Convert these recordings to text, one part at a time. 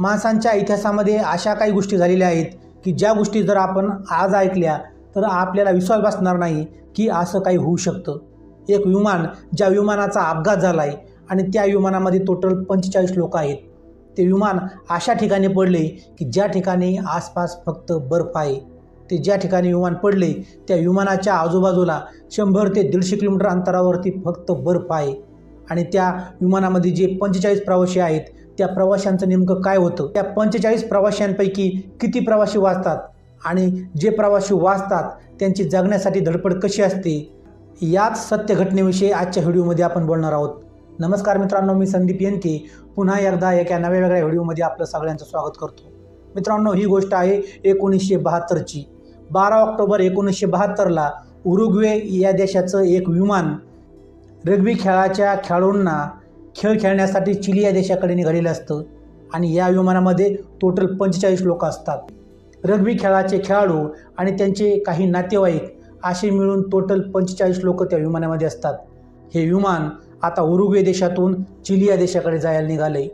माणसांच्या इतिहासामध्ये अशा काही गोष्टी झालेल्या आहेत की ज्या गोष्टी जर आपण आज ऐकल्या तर आपल्याला विश्वास बसणार नाही की असं काही होऊ शकतं. एक विमान ज्या विमानाचा अपघात झाला आहे आणि त्या विमानामध्ये टोटल पंचेचाळीस लोक आहेत. ते विमान अशा ठिकाणी पडले की ज्या ठिकाणी आसपास फक्त बर्फ आहे. ते ज्या ठिकाणी विमान पडले त्या विमानाच्या आजूबाजूला शंभर ते दीडशे किलोमीटर अंतरावरती फक्त बर्फ आहे. आणि त्या विमानामध्ये जे पंचेचाळीस प्रवासी आहेत त्या प्रवाशांचं नेमकं काय होतं? त्या पंचेचाळीस प्रवाशांपैकी किती प्रवासी वाचतात? आणि जे प्रवासी वाचतात त्यांची जगण्यासाठी धडपड कशी असते? याच सत्य घटनेविषयी आजच्या व्हिडिओमध्ये आपण बोलणार आहोत. नमस्कार मित्रांनो मी संदीप येनके. पुन्हा एकदा एका नव्या वेगळ्या व्हिडिओमध्ये आपलं सगळ्यांचं स्वागत करतो. मित्रांनो ही गोष्ट आहे एकोणीसशे बहात्तरची. बारा ऑक्टोबर एकोणीसशे बहात्तरला उरुग्वे या देशाचं एक विमान रग्बी खेळाच्या खेळाडूंना खेळ खेळण्यासाठी चिली या देशाकडे निघालेलं असतं. आणि या विमानामध्ये टोटल पंचेचाळीस लोक असतात. रग्बी खेळाचे खेळाडू आणि त्यांचे काही नातेवाईक असे मिळून टोटल पंचेचाळीस लोक त्या विमानामध्ये असतात. हे विमान आता उरुग्वे देशातून चिली या देशाकडे जायला निघाले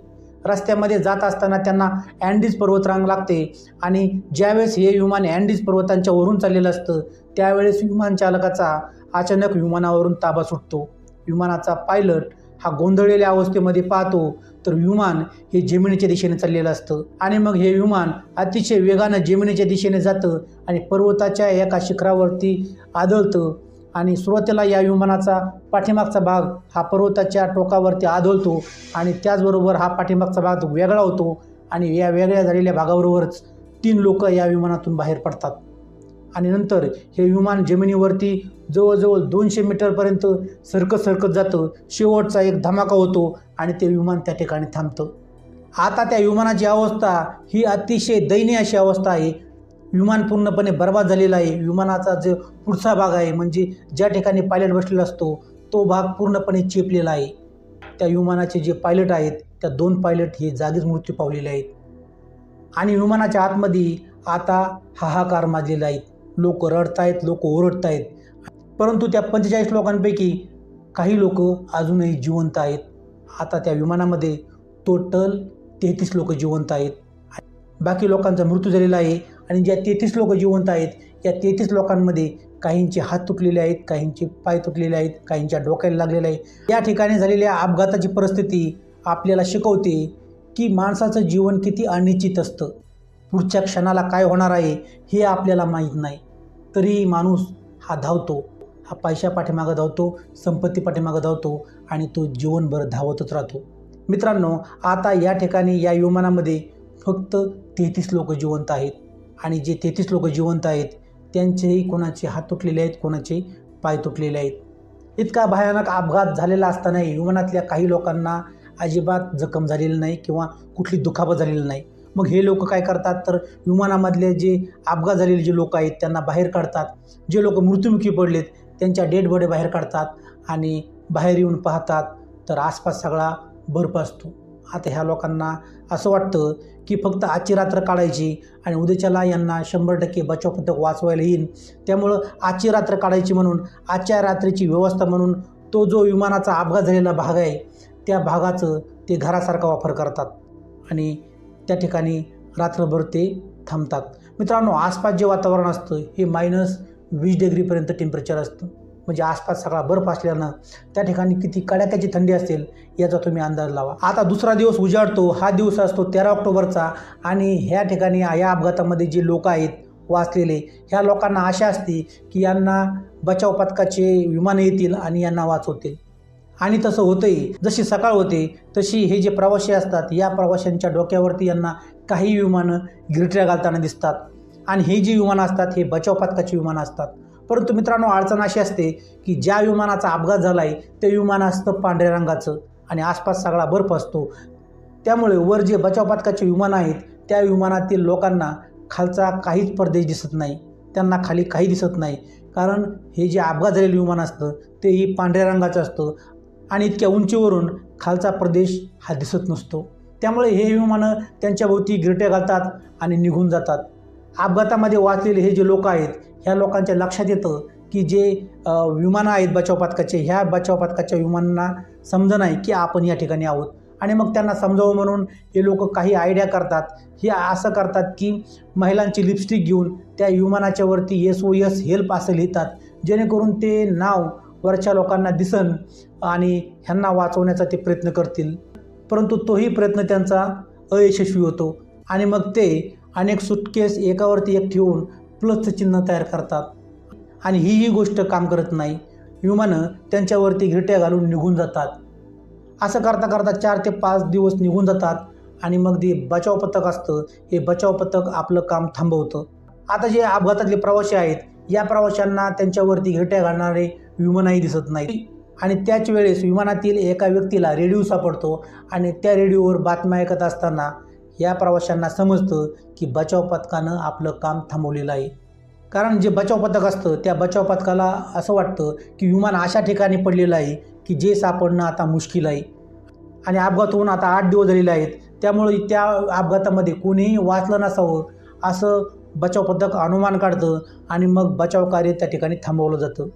रस्त्यामध्ये जात असताना त्यांना अँडीज पर्वतरांग लागते आणि ज्यावेळेस हे विमान अँडीज पर्वतांच्या वरून चाललेलं असतं त्यावेळेस विमान चालकाचा अचानक विमानावरून ताबा सुटतो. विमानाचा पायलट हा गोंधळलेल्या अवस्थेमध्ये पाहतो तर विमान हे जमिनीच्या दिशेने चाललेलं असतं. आणि मग हे विमान अतिशय वेगानं जमिनीच्या दिशेने जातं आणि पर्वताच्या एका शिखरावरती आदळतं. आणि सुरुवातीला या विमानाचा पाठीमागचा भाग हा पर्वताच्या टोकावरती आदळतो आणि त्याचबरोबर हा पाठीमागचा भाग वेगळा होतो आणि या वेगळ्या झालेल्या भागाबरोबरच तीन लोक या विमानातून बाहेर पडतात. आणि नंतर हे विमान जमिनीवरती जवळजवळ दोनशे मीटरपर्यंत सरकत सरकत जातं. शेवटचा एक धमाका होतो आणि ते विमान त्या ठिकाणी थांबतं. आता त्या विमानाची अवस्था ही अतिशय दयनीय अशी अवस्था आहे. विमान पूर्णपणे बर्बाद झालेला आहे. विमानाचा जो पुढचा भाग आहे म्हणजे ज्या ठिकाणी पायलट बसलेला असतो तो भाग पूर्णपणे चेपलेला आहे. त्या विमानाचे जे पायलट आहेत त्या दोन पायलट हे जागीच मृत्यू पावलेले आहेत. आणि विमानाच्या आतमध्ये आता हाहाकार माजलेला आहेत लोक रडत आहेत लोक ओरडत आहेत परंतु त्या पंचेचाळीस लोकांपैकी काही लोक अजूनही जिवंत आहेत. आता त्या विमानामध्ये टोटल तेहतीस लोक जिवंत आहेत. बाकी लोकांचा मृत्यू झालेला आहे आणि ज्या तेहतीस लोक जिवंत आहेत या तेहतीस लोकांमध्ये काहींचे हात तुटलेले आहेत काहींचे पाय तुटलेले आहेत काहींच्या डोक्याला लागलेले आहे या ठिकाणी झालेल्या अपघाताची परिस्थिती आपल्याला शिकवते की माणसाचं जीवन किती अनिश्चित असतं. पुढच्या क्षणाला काय होणार आहे हे आपल्याला माहीत नाही. तरीही माणूस हा धावतो हा पैशा पाठीमागं धावतो संपत्ती पाठीमागं धावतो आणि तो जीवनभर धावतच राहतो. मित्रांनो आता या ठिकाणी या विमानामध्ये फक्त तेहतीस लोक जिवंत आहेत आणि जे तेहतीस लोक जिवंत आहेत त्यांचेही कोणाचे हात तुटलेले आहेत कोणाचे पाय तुटलेले आहेत. इतका भयानक अपघात झालेला असतानाही विमानातल्या काही लोकांना अजिबात जखम झालेली नाही किंवा कुठली दुखापत झालेली नाही. मग हे लोक काय करतात? तर विमानामधले जे अपघात झालेले जे लोक आहेत त्यांना बाहेर काढतात. जे लोक मृत्युमुखी पडलेत त्यांच्या डेड बॉडी बाहेर काढतात आणि बाहेर येऊन पाहतात. तर आसपास सगळा बर्फ असतो. आता ह्या लोकांना असं वाटतं की फक्त आजची रात्र काढायची आणि उद्याच्याला यांना शंभर टक्के बचाव पथक वाचवायला येईल त्यामुळं आजची रात्र काढायची म्हणून आजच्या रात्रीची व्यवस्था म्हणून तो जो विमानाचा अपघात झालेला भाग आहे त्या भागाचं ते घरासारखा वापर करतात. आणि त्या ठिकाणी रात्रभर ते थांबतात. मित्रांनो आसपास जे वातावरण असतं हे मायनस वीस डिग्रीपर्यंत टेम्परेचर असतं. म्हणजे आसपास सगळा बर्फ असल्यानं त्या ठिकाणी किती कडाक्याची थंडी असेल याचा तुम्ही अंदाज लावा. आता दुसरा दिवस उजाडतो हा दिवस असतो तेरा ऑक्टोबरचा आणि ह्या ठिकाणी या अपघातामध्ये जे लोक आहेत वाचलेले ह्या लोकांना आशा असते की यांना बचाव पथकाचे विमानं येतील आणि यांना वाचवतील. आणि तसं होतंही जशी सकाळ होते तशी हे जे प्रवासी असतात या प्रवाशांच्या डोक्यावरती यांना काही विमानं गिरट्या घालताना दिसतात. आणि हे जी विमानं असतात हे बचाव पथकाची विमानं असतात. परंतु मित्रांनो अडचण अशी असते की ज्या विमानाचा अपघात झाला आहे ते विमान असतं पांढऱ्या रंगाचं आणि आसपास सगळा बर्फ असतो. त्यामुळे वर जे बचाव पथकाचे विमानं आहेत त्या विमानातील लोकांना खालचा काहीच प्रदेश दिसत नाही. त्यांना खाली काही दिसत नाही. कारण हे जे अपघात झालेलं विमान असतं तेही पांढऱ्या रंगाचं असतं. आणि इतक्या उंचीवरून खालचा प्रदेश हा दिसत नसतो. त्यामुळे हे विमानं त्यांच्या भोवती गिरट्या घालतात आणि निघून जातात. अपघातामध्ये वाचलेले हे जे लोक आहेत ह्या लोकांच्या लक्षात येतं की जे विमानं आहेत बचाव पथकाचे ह्या बचाव पथकाच्या विमानांना समजा नाही की आपण या ठिकाणी आहोत. आणि मग त्यांना समजावं म्हणून हे लोक काही आयडिया करतात. हे असं करतात की महिलांची लिपस्टिक घेऊन त्या विमानाच्या वरती एस ओ एस हेल्प असं लिहितात. जेणेकरून ते नाव वरच्या लोकांना दिसन आणि ह्यांना वाचवण्याचा ते प्रयत्न करतील. परंतु तोही प्रयत्न त्यांचा अयशस्वी होतो आणि मग ते अनेक सुटकेस एकावरती एक ठेवून प्लसचं चिन्ह तयार करतात. आणि ही ही गोष्ट काम करत नाही. विमानं त्यांच्यावरती घिरट्या घालून निघून जातात. असं करता करता चार ते पाच दिवस निघून जातात आणि मग ते बचाव पथक असतं. हे बचाव पथक आपलं काम थांबवतं. आता जे अपघातातले प्रवासी आहेत या प्रवाशांना त्यांच्यावरती घिरट्या घालणारे विमानही दिसत नाही आणि त्याच वेळेस विमानातील एका व्यक्तीला रेडिओ सापडतो आणि त्या रेडिओवर बातम्या ऐकत असताना या प्रवाशांना समजतं की बचाव पथकानं आपलं काम थांबवलेलं आहे. कारण जे बचाव पथक असतं त्या बचाव पथकाला असं वाटतं की विमान अशा ठिकाणी पडलेलं आहे की जे सापडणं आता मुश्किल आहे. आणि अपघात होऊन आता आठ दिवस झालेले आहेत. त्यामुळे त्या अपघातामध्ये कोणीही वाचलं नसावं असं बचाव पथक अनुमान काढतं आणि मग बचाव कार्य त्या ठिकाणी थांबवलं जातं.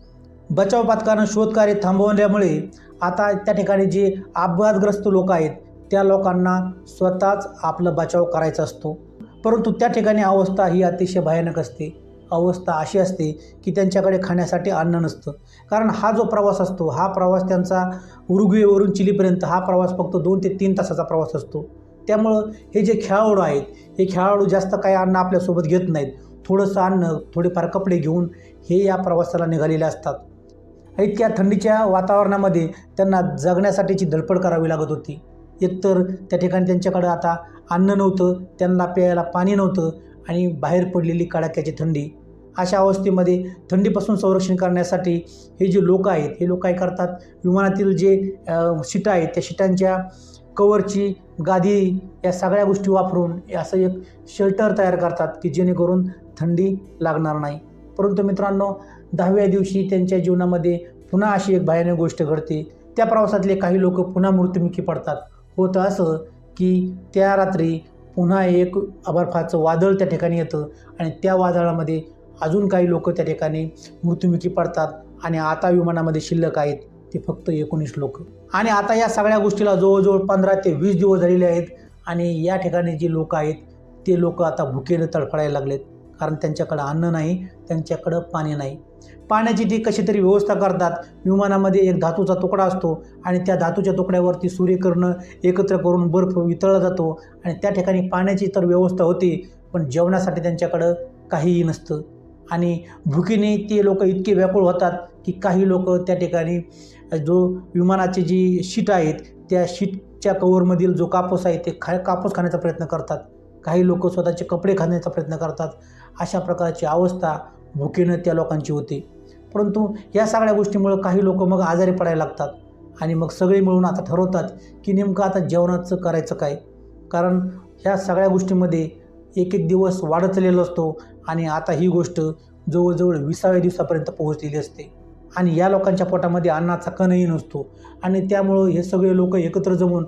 बचाव पथकानं शोधकार्य थांबवल्यामुळे आता त्या ठिकाणी जे अपघातग्रस्त लोक आहेत त्या लोकांना स्वतःच आपलं बचाव करायचा असतो. परंतु त्या ठिकाणी अवस्था ही अतिशय भयानक असते. अवस्था अशी असते की त्यांच्याकडे खाण्यासाठी अन्न नसतं. कारण हा जो प्रवास असतो हा प्रवास त्यांचा उरुग्वेवरून चिलीपर्यंत हा प्रवास फक्त दोन ते तीन तासाचा प्रवास असतो. त्यामुळं हे जे खेळाडू आहेत हे खेळाडू जास्त काही अन्न आपल्यासोबत घेत नाहीत. थोडंसं अन्न थोडेफार कपडे घेऊन हे या प्रवासाला निघालेले असतात. इतक्या थंडीच्या वातावरणामध्ये त्यांना जगण्यासाठीची धडपड करावी लागत होती. एकतर त्या ठिकाणी त्यांच्याकडं आता अन्न नव्हतं त्यांना प्यायला पाणी नव्हतं आणि बाहेर पडलेली कडाक्याची थंडी. अशा अवस्थेमध्ये थंडीपासून संरक्षण करण्यासाठी हे जे लोक आहेत हे लोक काय करतात? विमानातील जे शिटा आहेत त्या शिटांच्या कवरची गादी या सगळ्या गोष्टी वापरून असं एक शेल्टर तयार करतात की जेणेकरून थंडी लागणार नाही. परंतु मित्रांनो दहाव्या दिवशी त्यांच्या जीवनामध्ये पुन्हा अशी एक भयानक गोष्ट घडते. त्या प्रवासातले काही लोक पुन्हा मृत्युमुखी पडतात. होतं असं की त्या रात्री पुन्हा एक बर्फाचं वादळ त्या ठिकाणी येतं आणि त्या वादळामध्ये अजून काही लोक त्या ठिकाणी मृत्युमुखी पडतात आणि आता विमानामध्ये शिल्लक आहेत ते फक्त एकोणीस लोक. आणि आता या सगळ्या गोष्टीला जवळजवळ पंधरा ते वीस दिवस झालेले आहेत आणि या ठिकाणी जे लोक आहेत ते लोक आता भुकेनं तडफडायला लागलेत. कारण त्यांच्याकडं अन्न नाही त्यांच्याकडं पाणी नाही. पाण्याची ती कशी तरी व्यवस्था करतात. विमानामध्ये एक धातूचा तुकडा असतो आणि त्या धातूच्या तुकड्यावरती सूर्यकिरणं एकत्र करून बर्फ वितळला जातो आणि त्या ठिकाणी पाण्याची तर व्यवस्था होती पण जेवणासाठी त्यांच्याकडं काहीही नसतं. आणि भुकीने ते लोक इतके व्याकुळ होतात की काही लोक त्या ठिकाणी जो विमानाची जी शीट आहेत त्या शीटच्या कवरमधील जो कापूस आहे ते खा कापूस खाण्याचा प्रयत्न करतात. काही लोक स्वतःचे कपडे खाण्याचा प्रयत्न करतात. अशा प्रकारची अवस्था भुकेनं त्या लोकांची होते. परंतु या सगळ्या गोष्टीमुळं काही लोक मग आजारी पडायला लागतात आणि मग सगळे मिळून आता ठरवतात की नेमकं आता जेवणाचं करायचं काय? कारण ह्या सगळ्या गोष्टीमध्ये एक एक दिवस वाढत चाललेला असतो आणि आता ही गोष्ट जवळजवळ विसाव्या दिवसापर्यंत पोहोचलेली असते. आणि या लोकांच्या पोटामध्ये अन्नाचा कणही नसतो. आणि त्यामुळं हे सगळे लोक एकत्र जमून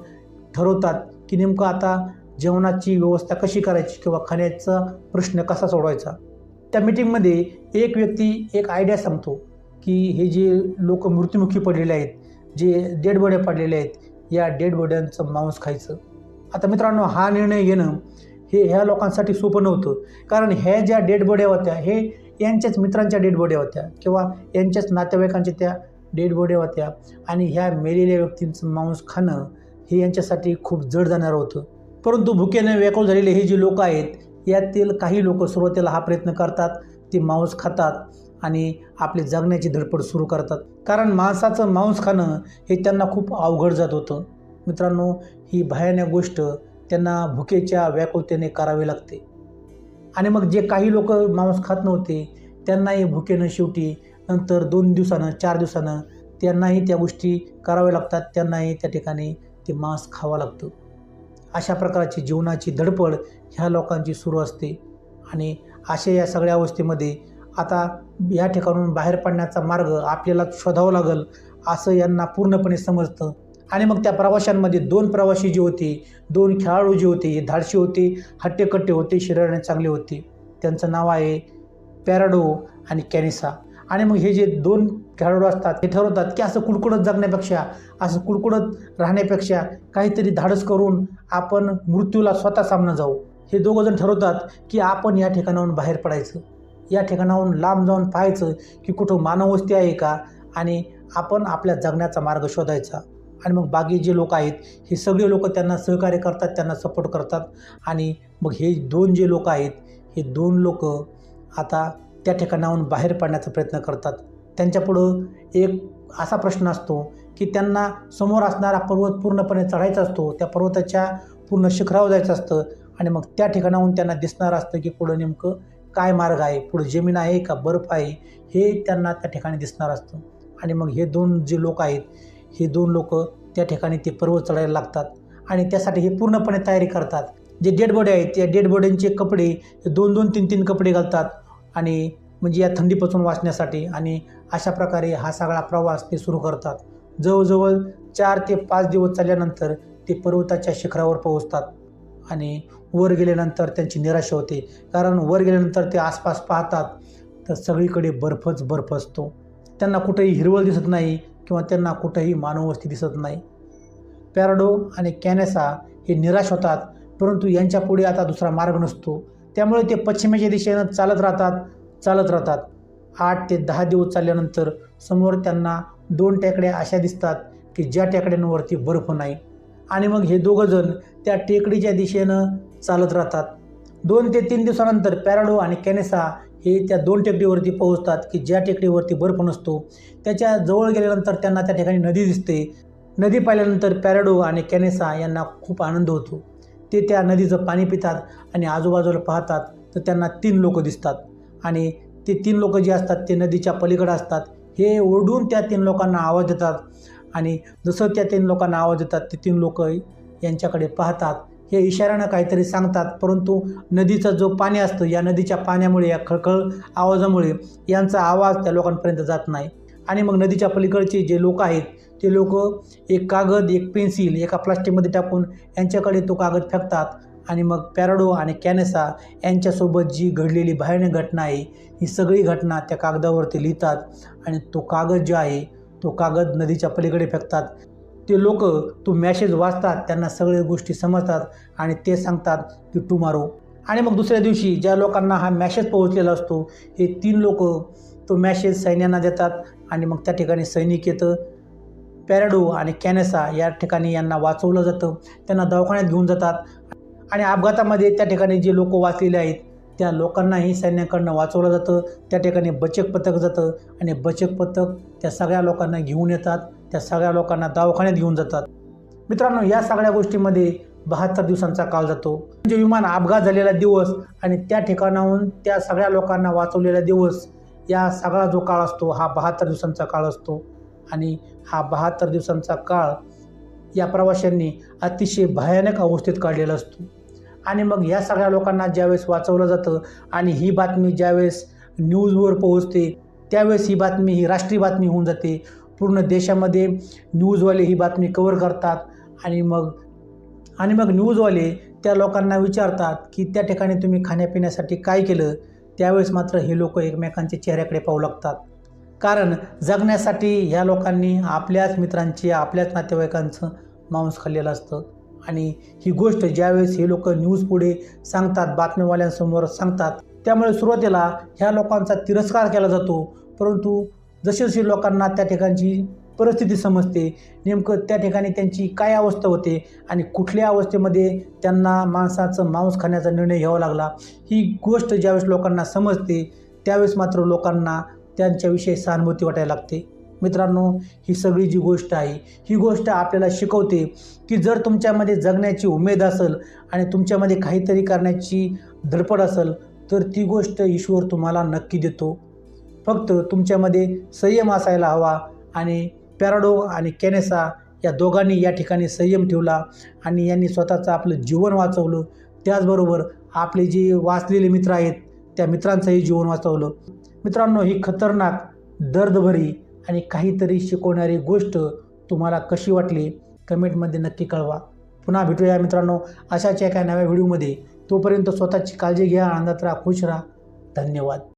ठरवतात की नेमकं आता जेवणाची व्यवस्था कशी करायची किंवा खाण्याचा प्रश्न कसा सोडवायचा? त्या मिटिंगमध्ये एक व्यक्ती एक आयडिया सांगतो की हे जे लोक मृत्युमुखी पडलेले आहेत जे डेड बॉड्या पडलेले आहेत या डेड बॉड्यांचं मांस खायचं. आता मित्रांनो हा निर्णय घेणं हे ह्या लोकांसाठी सोपं नव्हतं. कारण ह्या ज्या डेड बॉड्या होत्या हे यांच्याच मित्रांच्या डेड बॉड्या होत्या किंवा यांच्याच नातेवाईकांच्या त्या डेड बॉड्या होत्या आणि ह्या मेलेल्या व्यक्तींचं मांस खाणं हे यांच्यासाठी खूप जड जाणारं होतं. परंतु भुकेने व्याकुळ झालेले हे जे लोक आहेत यातील काही लोक सुरुवातीला हा प्रयत्न करतात ते मांस खातात आणि आपली जगण्याची धडपड सुरू करतात. कारण मांसाचं मांस खाणं हे त्यांना खूप अवघड जात होतं. मित्रांनो ही भयानक गोष्ट त्यांना भुकेच्या व्याकुळतेने करावी लागते. आणि मग जे काही लोक मांस खात नव्हते त्यांनाही भुकेनं शेवटी नंतर दोन दिवसानं चार दिवसानं त्यांनाही त्या गोष्टी कराव्या लागतात त्यांनाही त्या ठिकाणी ते मांस खावं लागतं. अशा प्रकारची जीवनाची धडपड ह्या लोकांची सुरू असते. आणि अशा या सगळ्या अवस्थेमध्ये आता या ठिकाणून बाहेर पडण्याचा मार्ग आपल्याला शोधावा लागेल असं यांना पूर्णपणे समजतं. आणि मग त्या प्रवाशांमध्ये दोन प्रवासी जे होते दोन खेळाडू जे होते हे धाडशी होते हट्टेकट्टे होते शरीराने चांगले होते. त्यांचं नाव आहे पॅराडो आणि कॅनिसा. आणि मग हे जे दोन खेळाडू असतात ते ठरवतात की असं कुडकुडत जगण्यापेक्षा असं कुडकुडत राहण्यापेक्षा काहीतरी धाडस करून आपण मृत्यूला स्वतः सामना जाऊ. हे दोघं जण ठरवतात की आपण या ठिकाणाहून बाहेर पडायचं. या ठिकाणाहून लांब जाऊन पाहायचं की कुठं मानववस्ती आहे का आणि आपण आपल्या जगण्याचा मार्ग शोधायचा. आणि मग बाकी जे लोक आहेत हे सगळे लोक त्यांना सहकार्य करतात त्यांना सपोर्ट करतात. आणि मग हे दोन जे लोक आहेत हे दोन लोक आता त्या ठिकाणाहून बाहेर पडण्याचा प्रयत्न करतात. त्यांच्यापुढं एक असा प्रश्न असतो की त्यांना समोर असणारा पर्वत पूर्णपणे चढायचा असतो त्या पर्वताच्या पूर्ण शिखरावर जायचं असतं. आणि मग त्या ठिकाणाहून त्यांना दिसणार असतं की पुढं नेमकं काय मार्ग आहे? पुढं जमीन आहे का? बर्फ आहे? हे त्यांना त्या ठिकाणी दिसणार असतं. आणि मग हे दोन जे लोक आहेत हे दोन लोक त्या ठिकाणी ते पर्वत चढायला लागतात आणि त्यासाठी हे पूर्णपणे तयारी करतात. जे डेड बॉडी आहेत त्या डेड बॉडींचे कपडे हे दोन दोन तीन तीन कपडे घालतात आणि म्हणजे या थंडीपासून वाचण्यासाठी आणि अशा प्रकारे हा सगळा प्रवास ते सुरू करतात. जवळजवळ चार ते पाच दिवस चालल्यानंतर ते पर्वताच्या शिखरावर पोहोचतात आणि वर गेल्यानंतर त्यांची निराशा होते. कारण वर गेल्यानंतर ते आसपास पाहतात तर सगळीकडे बर्फच बर्फ असतो. त्यांना कुठेही हिरवळ दिसत नाही किंवा त्यांना कुठेही मानववस्ती दिसत नाही. पॅराडो आणि कॅनेसा हे निराश होतात परंतु यांच्यापुढे आता दुसरा मार्ग नसतो. त्यामुळे ते पश्चिमेच्या दिशेनं चालत राहतात चालत राहतात. आठ ते दहा दिवस चालल्यानंतर समोर त्यांना दोन टेकड्या अशा दिसतात की ज्या टेकड्यांवरती बर्फ नाही. आणि मग हे दोघंजण त्या टेकडीच्या दिशेनं चालत राहतात. दोन ते तीन दिवसानंतर पॅराडो आणि कॅनेसा हे त्या दोन टेकडीवरती पोहोचतात की ज्या टेकडीवरती बर्फ नसतो त्याच्याजवळ गेल्यानंतर त्यांना त्या ठिकाणी नदी दिसते. नदी पाहिल्यानंतर पॅराडो आणि कॅनेसा यांना खूप आनंद होतो. ते त्या नदीचं पाणी पितात आणि आजूबाजूला पाहतात तर त्यांना तीन लोक दिसतात. आणि ते तीन लोक जे असतात ते नदीच्या पलीकडे असतात. हे ओरडून त्या तीन लोकांना आवाज देतात. आणि जसं त्या तीन लोकांना आवाज देतात ते तीन लोक यांच्याकडे पाहतात. हे इशाऱ्यानं काहीतरी सांगतात. परंतु नदीचा जो पाणी असतं या नदीच्या पाण्यामुळे या खळखळ आवाजामुळे यांचा आवाज त्या लोकांपर्यंत जात नाही. आणि मग नदीच्या पलीकडचे जे लोक आहेत ते लोक एक कागद एक पेन्सिल एका प्लास्टिकमध्ये टाकून यांच्याकडे तो कागद फेकतात. आणि मग पॅराडो आणि कॅनेसा यांच्यासोबत जी घडलेली भयानक घटना आहे ही सगळी घटना त्या कागदावरती लिहितात. आणि तो कागद जो आहे तो कागद नदीच्या पलीकडे फेकतात. ते लोक तो मॅसेज वाचतात त्यांना सगळ्या गोष्टी समजतात आणि ते सांगतात की टुमारो आणि मग दुसऱ्या दिवशी ज्या लोकांना हा मॅसेज पोहोचलेला असतो हे तीन लोक तो मॅसेज सैन्यांना देतात आणि मग त्या ठिकाणी सैनिक येतं. पॅराडो आणि कॅनेसा या ठिकाणी यांना वाचवलं जातं. त्यांना दवाखान्यात घेऊन जातात. आणि अपघातामध्ये त्या ठिकाणी जे लोक वाचलेले आहेत त्या लोकांनाही सैन्याकडनं वाचवलं जातं. त्या ठिकाणी बचक पथक जातं आणि बचक पथक त्या सगळ्या लोकांना घेऊन येतात. त्या सगळ्या लोकांना दवाखान्यात घेऊन जातात. मित्रांनो या सगळ्या गोष्टीमध्ये बहात्तर दिवसांचा काळ जातो. म्हणजे विमान अपघात झालेला दिवस आणि त्या ठिकाणाहून त्या सगळ्या लोकांना वाचवलेला दिवस या सगळा जो काळ असतो हा बहात्तर दिवसांचा काळ असतो. आणि हा बहात्तर दिवसांचा काळ या प्रवाशांनी अतिशय भयानक अवस्थेत काढलेला असतो. आणि मग या सगळ्या लोकांना ज्यावेळेस वाचवलं जातं आणि ही बातमी ज्यावेळेस न्यूजवर पोहोचते त्यावेळेस ही बातमी ही राष्ट्रीय बातमी होऊन जाते. पूर्ण देशामध्ये न्यूजवाले ही बातमी कवर करतात आणि मग आणि मग न्यूजवाले त्या लोकांना विचारतात की त्या ठिकाणी तुम्ही खाण्यापिण्यासाठी काय केलं? त्यावेळेस मात्र हे लोक एकमेकांच्या चेहऱ्याकडे पाहू लागतात. कारण जगण्यासाठी ह्या लोकांनी आपल्याच मित्रांची आपल्याच नातेवाईकांचं मांस खाल्लेलं असतं. आणि ही गोष्ट ज्यावेळेस हे लोक न्यूज पुढे सांगतात बातमीवाल्यांसमोर सांगतात त्यामुळे सुरुवातीला ह्या लोकांचा तिरस्कार केला जातो. परंतु जशी जशी लोकांना त्या ठिकाणची परिस्थिती समजते नेमकं त्या ठिकाणी त्यांची काय अवस्था होते आणि कुठल्या अवस्थेमध्ये त्यांना माणसाचं मांस खाण्याचा निर्णय घ्यावा लागला ही गोष्ट ज्यावेळेस लोकांना समजते त्यावेळेस मात्र लोकांना त्यांच्याविषयी सहानुभूती वाटायला लागते. मित्रांनो ही सगळी जी गोष्ट आहे ही गोष्ट आपल्याला शिकवते की जर तुमच्यामध्ये जगण्याची उमेद असेल आणि तुमच्यामध्ये काहीतरी करण्याची धडपड असेल तर ती गोष्ट ईश्वर तुम्हाला नक्की देतो. फक्त तुमच्यामध्ये संयम असायला हवा आणि पॅराडो आणि कॅनेसा या दोघांनी या ठिकाणी संयम ठेवला आणि यांनी स्वतःचं आपलं जीवन वाचवलं. त्याचबरोबर आपले जे वाचलेले मित्र आहेत त्या मित्रांचंही जीवन वाचवलं. मित्रांनो ही खतरनाक दर्दभरी आणि काहीतरी शिकवणारी गोष्ट तुम्हाला कशी वाटली? कमेंटमध्ये नक्की कळवा. पुन्हा भेटूया मित्रांनो अशाच एका नव्या व्हिडिओमध्ये. तोपर्यंत स्वतःची काळजी घ्या आनंदात राहा खुश राहा. धन्यवाद.